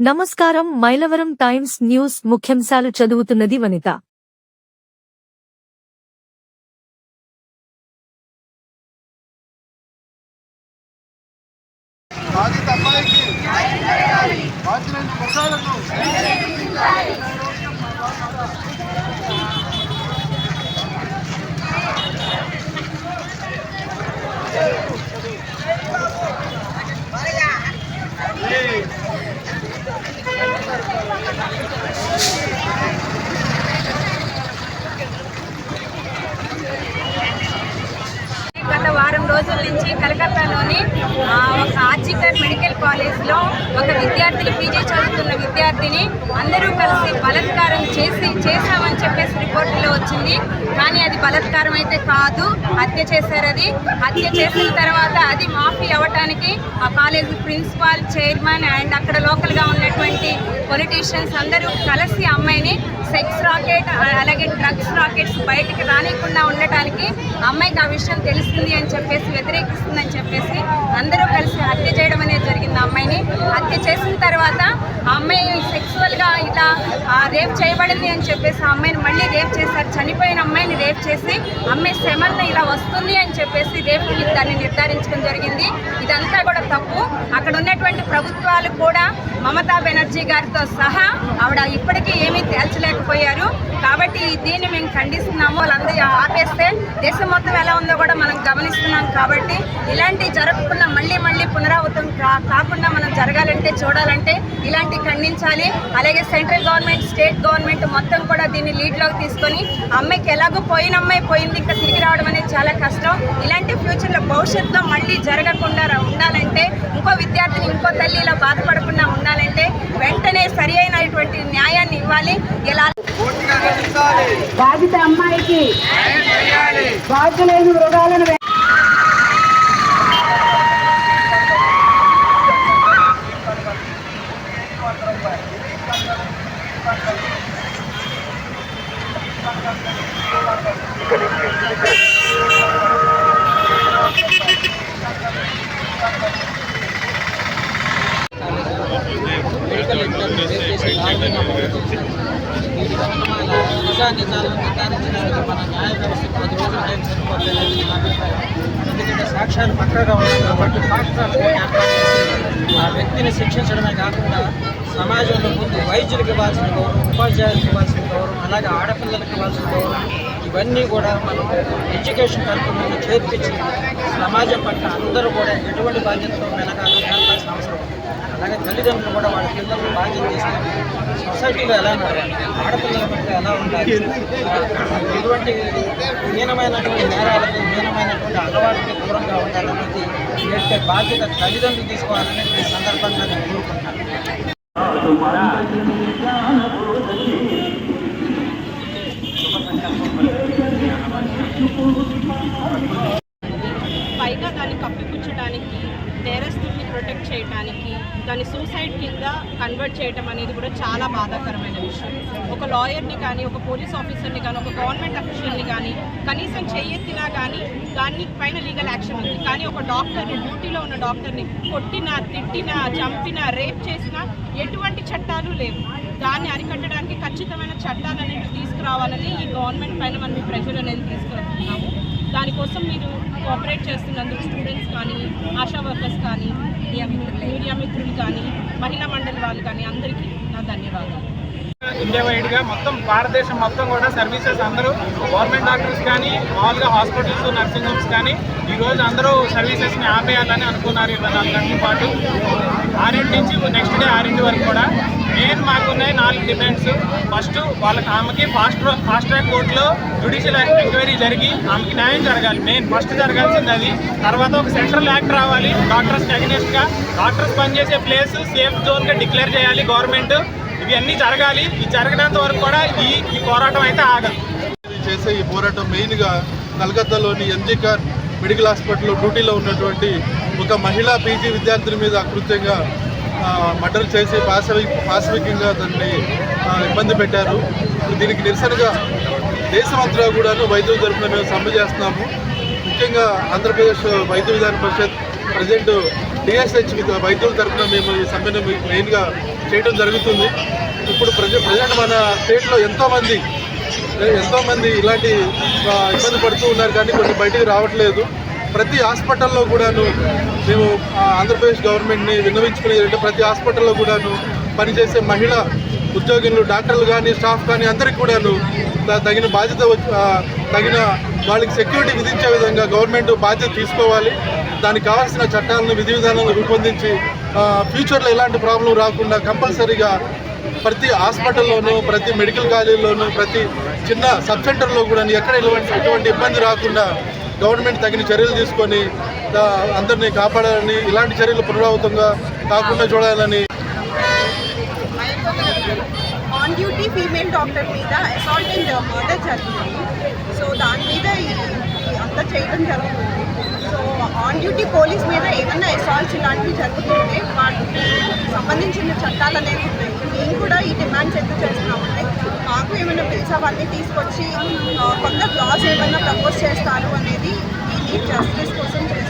నమస్కారం Mylavaram times news ముఖ్యాంశాలు చదువుతున్నది వనిత. బాధిత అమ్మాయికి నుంచి కలకత్తాలోని ఒక ఆర్జికర్ మెడికల్ కాలేజ్లో ఒక విద్యార్థిని పీజీ చదువుతున్న విద్యార్థిని అందరూ కలిసి బలత్కారం చేసి చేశామని చెప్పేసి రిపోర్టులో వచ్చింది. కానీ అది బలత్కారం అయితే కాదు హత్య చేశారు అది. హత్య చేసిన తర్వాత అది మాఫీ అవ్వటానికి ఆ కాలేజ్ ప్రిన్సిపాల్ చైర్మన్ అండ్ అక్కడ లోకల్గా ఉన్నటువంటి పొలిటీషియన్స్ అందరూ కలిసి అమ్మాయిని అలాగే డ్రగ్స్ రాకెట్స్ బయటికి రానికుండా ఉండటానికి అమ్మాయికి ఆ విషయం తెలుస్తుంది అని చెప్పేసి వ్యతిరేకిస్తుందని చెప్పేసి అందరూ కలిసి హత్య చేయడం అనేది జరిగింది ఆ అమ్మాయిని. హత్య చేసిన తర్వాత ఆ అమ్మాయి సెక్సువల్గా ఇట్లా రేప్ చేయబడింది అని చెప్పేసి ఆ అమ్మాయిని మళ్ళీ రేప్ చేశారు. చనిపోయిన అమ్మాయిని రేప్ చేసి అమ్మాయి శమన్న ఇలా వస్తుంది అని చెప్పేసి రేపు దాన్ని నిర్ధారించడం జరిగింది. ఇదంతా కూడా తప్పు. అక్కడ ఉన్నటువంటి ప్రభుత్వాలు కూడా మమతా బెనర్జీ గారితో సహా ఆవిడ ఇప్పటికీ ఏమీ తేల్చలేకపోయారు. కాబట్టి దీన్ని మేము ఖండిస్తున్నాము. వాళ్ళందరూ ఆపేస్తే దేశం మొత్తం ఎలా ఉందో కూడా మనం గమనిస్తున్నాం కాబట్టి ఇలాంటివి జరగకుండా మళ్ళీ మళ్ళీ పునరావృతం కా- కాకుండా మనం జరగాలంటే చూడాలంటే ఇలాంటివి ఖండించాలి. అలాగే సెంట్రల్ గవర్నమెంట్ స్టేట్ గవర్నమెంట్ మొత్తం కూడా దీన్ని లీడ్లోకి తీసుకొని అమ్మాయికి ఎలాగో పోయిన అమ్మాయి పోయింది ఇంకా తిరిగి రావడం అనేది చాలా కష్టం. ఇలాంటి ఫ్యూచర్లో భవిష్యత్తులో మళ్ళీ జరగకుండా ఉండాలంటే ఇంకో విద్యార్థిని ఇంకో తల్లి ఇలా బాధపడకుండా ఉండాలంటే వెంటనే సరి అయినటువంటి న్యాయాన్ని ఇవ్వాలి. ఎలా బాధిత అమ్మాయికి బాధ్యులైన మృగాలను మెడికల్ ఎగ్జామ్ చేసి నిజానిజాలను నిర్ధారించడానికి మన న్యాయ వ్యవస్థకు పది రోజులు టైం సరిపోతుందని ఎందుకంటే సాక్ష్యాలు పక్కగా ఉన్నాయి కాబట్టి ఫాస్ట్ ఆ వ్యక్తిని శిక్షించడమే కాకుండా సమాజంలో ముందు వైద్యులకు ఇవ్వాల్సిన గౌరవం ఉపాధ్యాయులకు ఇవ్వాల్సిన గౌరవం అలాగే ఆడపిల్లలకు ఇవ్వాల్సిన గౌరవం ఇవన్నీ కూడా మనం ఎడ్యుకేషన్ కరికులంలో చేర్పించి సమాజం పట్ల అందరూ కూడా ఎటువంటి బాధ్యతతో వెనకాల నేర్పాల్సిన అవసరం. అలాగే తల్లిదండ్రులు కూడా వాళ్ళ పిల్లలను బాధ్యత చేసుకుని సొసైటీలో ఎలా ఉండాలి ఆడపిల్లల పట్ల ఎలా ఉండాలి? ఎటువంటి హీనమైనటువంటి నేరాలకు హీనమైనటువంటి అలవాట్లకు దూరంగా ఉండాలనేది నేర్పే బాధ్యత తల్లిదండ్రులు తీసుకోవాలని ఈ సందర్భంగా నేను కోరుకుంటాను దాన్ని సూసైడ్ కింద కన్వర్ట్ చేయడం అనేది కూడా చాలా బాధాకరమైన విషయం. ఒక లాయర్ని కానీ ఒక పోలీస్ ఆఫీసర్ని కానీ ఒక గవర్నమెంట్ అఫీషియల్ని కానీ కనీసం చెయ్యెత్తినా కానీ దాన్ని పైన లీగల్ యాక్షన్ ఉంది. కానీ ఒక డాక్టర్ని డ్యూటీలో ఉన్న డాక్టర్ని కొట్టినా తిట్టినా చంపినా రేప్ చేసినా ఎటువంటి చట్టాలు లేవు. దాన్ని అరికట్టడానికి ఖచ్చితమైన చట్టాలు అనేవి తీసుకురావాలని ఈ గవర్నమెంట్ పైన మనం ఈ ప్రెషర్ అనేది తీసుకురాము దానికోసం మీరు కోఆపరేట్ చేస్తున్నందుకు స్టూడెంట్స్ కానీ ఆశా వర్కర్స్ కానీ మీడియా మిత్రులు కానీ మహిళా మండలి వాళ్ళు కానీ అందరికీ నా ధన్యవాదాలు. ఇండియా వైడ్గా మొత్తం భారతదేశం మొత్తం కూడా సర్వీసెస్ అందరూ గవర్నమెంట్ డాక్టర్స్ కానీ మామూలుగా హాస్పిటల్స్ నర్సింగ్ హోమ్స్ కానీ ఈ రోజు అందరూ సర్వీసెస్ని ఆపేయాలని అనుకున్నారు ఇరవై నాలుగు గంటల పాటు. ఆరింటి నుంచి నెక్స్ట్ డే ఆరింటి వరకు కూడా. మెయిన్ మాకున్నాయి నాలుగు డిమాండ్స్ ఫస్ట్ వాళ్ళకి ఆమెకి ఫాస్ట్ ఫాస్ట్ ట్రాక్ కోర్టులో జ్యుడిషియల్ ఎంక్వైరీ జరిగి ఆమెకి న్యాయం జరగాలి. మెయిన్ ఫస్ట్ జరగాల్సింది అది. తర్వాత ఒక సెంట్రల్ యాక్ట్ రావాలి. డాక్టర్స్ అగెనిస్ట్గా డాక్టర్స్ పనిచేసే ప్లేస్ సేఫ్ జోన్గా డిక్లేర్ చేయాలి గవర్నమెంట్ ఇవన్నీ జరగాలి. ఇది జరగడంత వరకు కూడా ఈ ఈ పోరాటం అయితే ఆగదు. చేసే ఈ పోరాటం మెయిన్గా కలకత్తాలోని ఎంజికార్ మెడికల్ హాస్పిటల్లో డ్యూటీలో ఉన్నటువంటి ఒక మహిళా పీజీ విద్యార్థుల మీద కృత్యంగా మర్డర్ చేసి పాశవి పాశవికంగా దాన్ని ఇబ్బంది పెట్టారు. దీనికి నిరసనగా దేశమంతా కూడాను వైద్యుల తరఫున మేము సమ్మె చేస్తున్నాము. ముఖ్యంగా ఆంధ్రప్రదేశ్ వైద్య విధాన పరిషత్ ప్రజెంట్ డిఎస్హెచ్ వైద్యుల తరఫున మేము ఈ సమ్మెను మెయిన్గా చేయడం జరుగుతుంది. ఇప్పుడు ప్రజ ప్రజెంట్ మన స్టేట్లో ఎంతోమంది ఎంతోమంది ఇలాంటి ఇబ్బంది పడుతూ ఉన్నారు కానీ కొన్ని బయటికి రావట్లేదు. ప్రతి హాస్పిటల్లో కూడాను మేము ఆంధ్రప్రదేశ్ గవర్నమెంట్ని విన్నవించుకునేది ప్రతి హాస్పిటల్లో కూడాను పనిచేసే మహిళ ఉద్యోగులు డాక్టర్లు కానీ స్టాఫ్ కానీ అందరికీ కూడాను తగిన బాధ్యత వచ్చి- తగిన వాళ్ళకి సెక్యూరిటీ విధించే విధంగా గవర్నమెంట్ బాధ్యత తీసుకోవాలి. దానికి కావాల్సిన చట్టాలను విధి విధానాలను రూపొందించి ఫ్యూచర్లో ఎలాంటి ప్రాబ్లం రాకుండా కంపల్సరీగా ప్రతి హాస్పిటల్లోనూ ప్రతి మెడికల్ కాలేజీలోనూ ప్రతి చిన్న సబ్ సెంటర్లో కూడా ఎక్కడ ఎటువంటి ఇబ్బంది రాకుండా గవర్నమెంట్ తగిన చర్యలు తీసుకొని అందరినీ కాపాడాలని ఇలాంటి చర్యలు పునరావృతంగా కాకుండా చూడాలని ఆన్ డ్యూటీ ఫీమేల్ డాక్టర్ మీద అసాల్ట్ అండ్ మర్డర్ జరిగింది. సో దాని మీద అంతా చేయడం జరుగుతుంది. సో ఆన్ డ్యూటీ పోలీస్ మీద ఏమైనా అసాల్ట్స్ ఇలాంటివి జరుగుతుంటే వాటికి సంబంధించిన చట్టాలు అనేవి ఉన్నాయి మేము కూడా ఈ డిమాండ్స్ ఎంత చేస్తున్నామంటే మాకు ఏమైనా బిల్స్ అవన్నీ తీసుకొచ్చి కొత్త లాస్ ఏమైనా ప్రపోజ్ చేస్తారు అనేది ఈ జస్టిస్ కోసం చేస్తాం